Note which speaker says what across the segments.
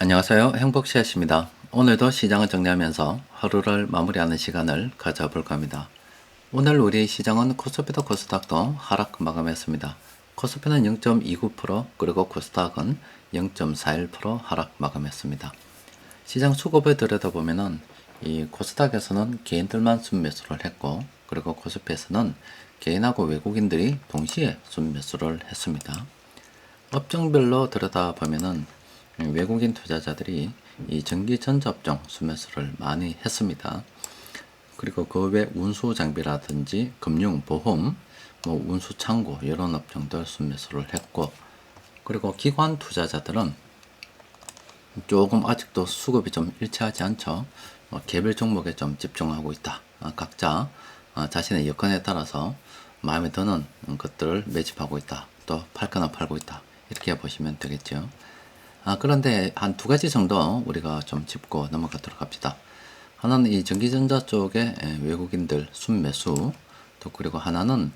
Speaker 1: 안녕하세요. 행복시앗입니다. 오늘도 시장을 정리하면서 하루를 마무리하는 시간을 가져볼까 합니다. 오늘 우리 시장은 코스피도 코스닥도 하락 마감했습니다. 코스피는 0.29% 그리고 코스닥은 0.41% 하락 마감했습니다. 시장 수급을 들여다보면은 이 코스닥에서는 개인들만 순매수를 했고 그리고 코스피에서는 개인하고 외국인들이 동시에 순매수를 했습니다. 업종별로 들여다보면은 외국인 투자자들이 이 전기 전자업종 순매수를 많이 했습니다. 그리고 그 외 운수 장비라든지 금융 보험, 뭐 운수 창고 이런 업종들 순매수를 했고 그리고 기관 투자자들은 조금 아직도 수급이 좀 일치하지 않죠. 어, 개별 종목에 좀 집중하고 있다. 아, 각자 아, 자신의 여건에 따라서 마음에 드는 것들을 매집하고 있다. 또 팔거나 팔고 있다. 이렇게 보시면 되겠죠. 아, 그런데 한 두 가지 정도 우리가 좀 짚고 넘어가도록 합시다. 하나는 이 전기전자 쪽에 에, 외국인들 순매수, 또 그리고 하나는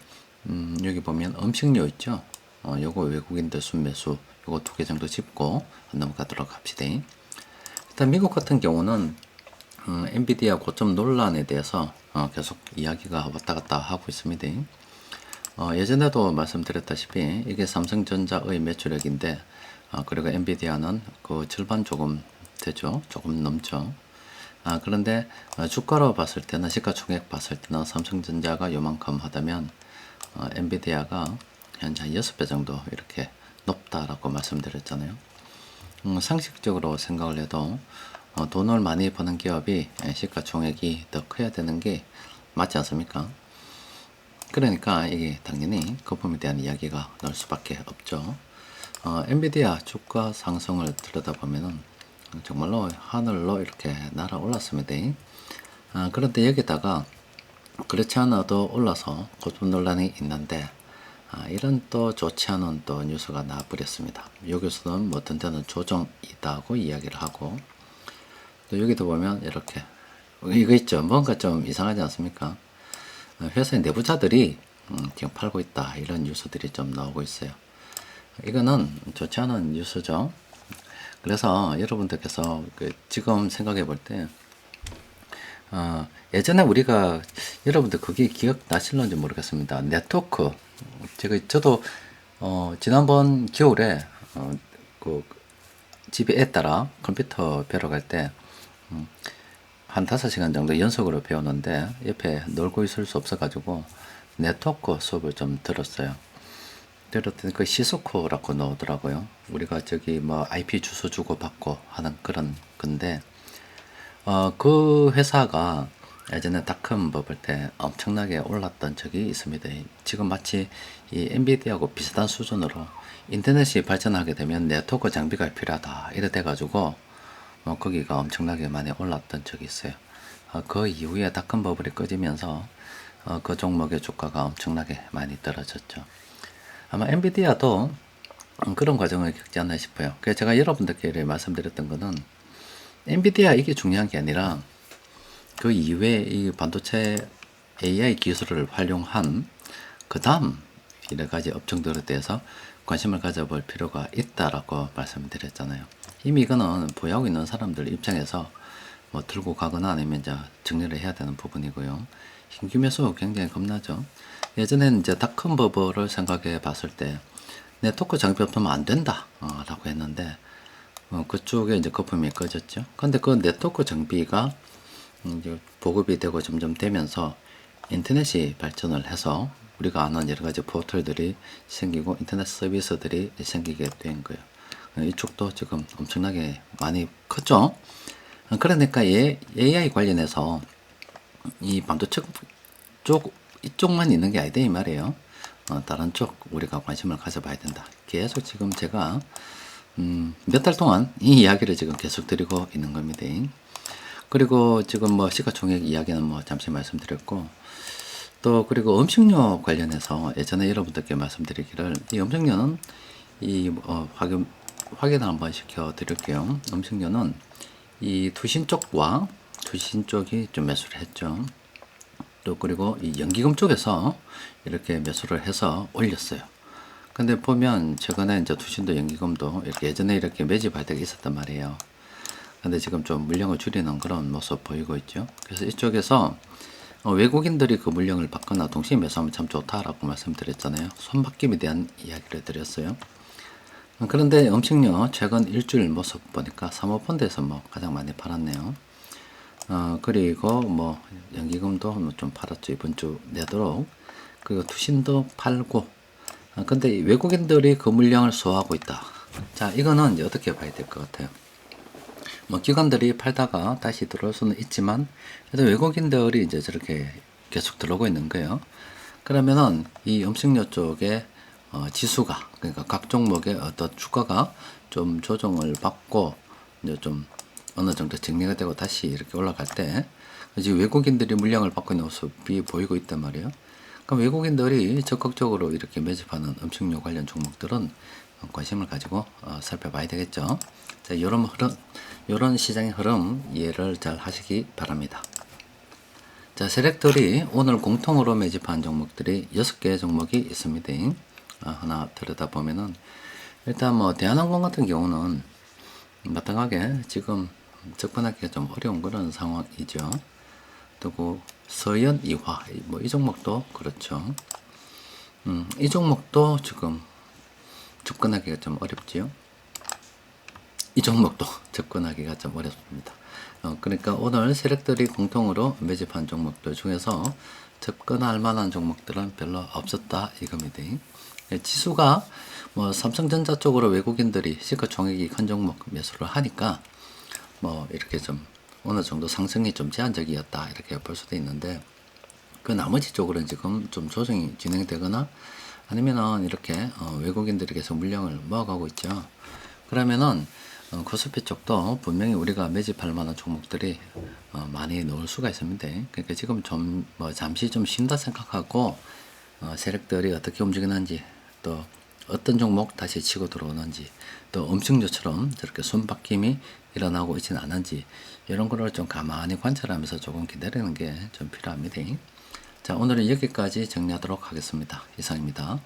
Speaker 1: 음, 여기 보면 음식료 있죠. 어, 요거 외국인들 순매수, 요거 두 개 정도 짚고 넘어가도록 합시다. 일단 미국 같은 경우는 음, 엔비디아 고점 논란에 대해서 어, 계속 이야기가 왔다 갔다 하고 있습니다. 어, 예전에도 말씀드렸다시피 이게 삼성전자의 매출액인데 아, 그리고 엔비디아는 그 절반 조금 되죠. 조금 넘죠. 아, 그런데 어, 주가로 봤을 때는 시가총액 봤을 때는 삼성전자가 요만큼 하다면 어, 엔비디아가 현재 한 6배 정도 이렇게 높다라고 말씀드렸잖아요. 음, 상식적으로 생각을 해도 어, 돈을 많이 버는 기업이 예, 시가총액이 더 커야 되는 게 맞지 않습니까? 그러니까 이게 당연히 거품에 대한 이야기가 나올 수밖에 없죠. 어, 엔비디아 주가 상승을 들여다보면은 정말로 하늘로 이렇게 날아올랐습니다. 아, 그런데 여기다가 그렇지 않아도 올라서 고점 논란이 있는데 아, 이런 또 좋지 않은 또 뉴스가 나와버렸습니다. 여기서는 뭐 어떤 데는 조정이다고 이야기를 하고 또 여기도 보면 이렇게 이거 있죠. 뭔가 좀 이상하지 않습니까? 어, 회사의 내부자들이 음, 지금 팔고 있다 이런 뉴스들이 좀 나오고 있어요. 이거는 좋지 않은 뉴스죠. 그래서 여러분들께서 그 지금 생각해 볼 때, 어, 예전에 우리가 여러분들 그게 기억나실런지 모르겠습니다. 네트워크. 제가 저도 어, 지난번 겨울에 어, 그 집에 애 따라 컴퓨터 배러 갈 때, 음, 한 다섯 시간 정도 연속으로 배웠는데 옆에 놀고 있을 수 없어가지고 네트워크 수업을 좀 들었어요. 들었더니 그 시소코라고 나오더라고요. 우리가 저기 뭐 IP 주소 주고 받고 하는 그런 건데, 어, 그 회사가 예전에 닷컴 버블 때 엄청나게 올랐던 적이 있습니다. 지금 마치 이 엔비디아하고 비슷한 수준으로 인터넷이 발전하게 되면 네트워크 장비가 필요하다. 이래 돼가지고, 뭐 거기가 엄청나게 많이 올랐던 적이 있어요. 어, 그 이후에 닷컴 버블이 꺼지면서 어, 그 종목의 주가가 엄청나게 많이 떨어졌죠. 아마 엔비디아도 그런 과정을 겪지 않나 싶어요. 그래서 제가 여러분들께 말씀드렸던 거는 엔비디아 이게 중요한 게 아니라 그 이외에 이 반도체 AI 기술을 활용한 그 다음 여러 가지 업종들에 대해서 관심을 가져볼 필요가 있다라고 말씀드렸잖아요. 이미 이거는 보유하고 있는 사람들 입장에서 뭐 들고 가거나 아니면 이제 정리를 해야 되는 부분이고요. 신규 매수 굉장히 겁나죠. 예전에는 이제 닷컴 버버를 생각해 봤을 때 네트워크 장비 없으면 안 된다 어, 라고 했는데 어, 그쪽에 이제 거품이 꺼졌죠. 근데 그 네트워크 장비가 이제 보급이 되고 점점 되면서 인터넷이 발전을 해서 우리가 아는 여러 가지 포털들이 생기고 인터넷 서비스들이 생기게 된 거예요. 이쪽도 지금 엄청나게 많이 컸죠. 그러니까 AI 관련해서 이 반도체 쪽 이쪽만 있는 게 아니다 이 말이에요. 어, 다른 쪽 우리가 관심을 가져봐야 된다. 계속 지금 제가 음, 몇 달 동안 이 이야기를 지금 계속 드리고 있는 겁니다. 그리고 지금 뭐 시가총액 이야기는 뭐 잠시 말씀드렸고 또 그리고 음식료 관련해서 예전에 여러분들께 말씀드리기를 이 음식료는 이 어, 확인 확인을 한번 시켜 드릴게요. 음식료는 이 투신 쪽과 투신 쪽이 좀 매수를 했죠. 또 그리고 이 연기금 쪽에서 이렇게 매수를 해서 올렸어요. 근데 보면 최근에 이제 투신도 연기금도 이렇게 예전에 이렇게 매집할 때가 있었단 말이에요. 근데 지금 좀 물량을 줄이는 그런 모습 보이고 있죠. 그래서 이쪽에서 어, 외국인들이 그 물량을 받거나 동시에 매수하면 참 좋다라고 말씀드렸잖아요. 손바뀜에 대한 이야기를 드렸어요. 어, 그런데 음식료 최근 일주일 모습 보니까 사모펀드에서 뭐 가장 많이 팔았네요. 어, 그리고 뭐 연기금도 뭐좀 팔았죠. 이번 주 내도록. 그리고 투신도 팔고. 어, 근데 이 외국인들이 그 물량을 소화하고 있다. 자, 이거는 이제 어떻게 봐야 될 것 같아요? 뭐 기관들이 팔다가 다시 들어올 수는 있지만 그래도 외국인들이 이제 저렇게 계속 들어오고 있는 거예요. 그러면은 이 음식료 쪽에 어, 지수가 그러니까 각 종목의 어떤 주가가 좀 조정을 받고 이제 좀 어느 정도 정리가 되고 다시 이렇게 올라갈 때 지금 외국인들이 물량을 받고 있는 모습이 보이고 있단 말이에요. 그럼 외국인들이 적극적으로 이렇게 매집하는 음식료 관련 종목들은 관심을 가지고 어, 살펴봐야 되겠죠. 자, 이런 흐름, 이런 시장의 흐름 이해를 잘 하시기 바랍니다. 자, 세력들이 오늘 공통으로 매집한 종목들이 6개 종목이 있습니다. 아, 하나 들여다보면은, 일단 뭐, 대한항공 같은 경우는 마땅하게 지금 접근하기가 좀 어려운 그런 상황이죠. 그리고 서현 이화, 뭐, 이 종목도 그렇죠. 음, 이 종목도 지금 접근하기가 좀 어렵지요. 이 종목도 접근하기가 좀 어렵습니다. 어, 그러니까 오늘 세력들이 공통으로 매집한 종목들 중에서 접근할 만한 종목들은 별로 없었다 이겁니다. 예, 지수가 뭐 삼성전자 쪽으로 외국인들이 시가총액이 큰 종목 매수를 하니까 뭐 이렇게 좀 어느 정도 상승이 좀 제한적이었다 이렇게 볼 수도 있는데 그 나머지 쪽으로는 지금 좀 조정이 진행되거나 아니면은 이렇게 어, 외국인들이 계속 물량을 모아가고 있죠. 그러면은 어, 코스피 쪽도 분명히 우리가 매집할 만한 종목들이 어, 많이 넣을 수가 있습니다. 그러니까 지금 좀 뭐 잠시 좀 쉰다 생각하고 어, 세력들이 어떻게 움직이는지 또 어떤 종목 다시 치고 들어오는지 또 음식료처럼 저렇게 손바뀜이 일어나고 있지는 않은지 이런 거를 좀 가만히 관찰하면서 조금 기다리는 게 좀 필요합니다. 자 오늘은 여기까지 정리하도록 하겠습니다. 이상입니다.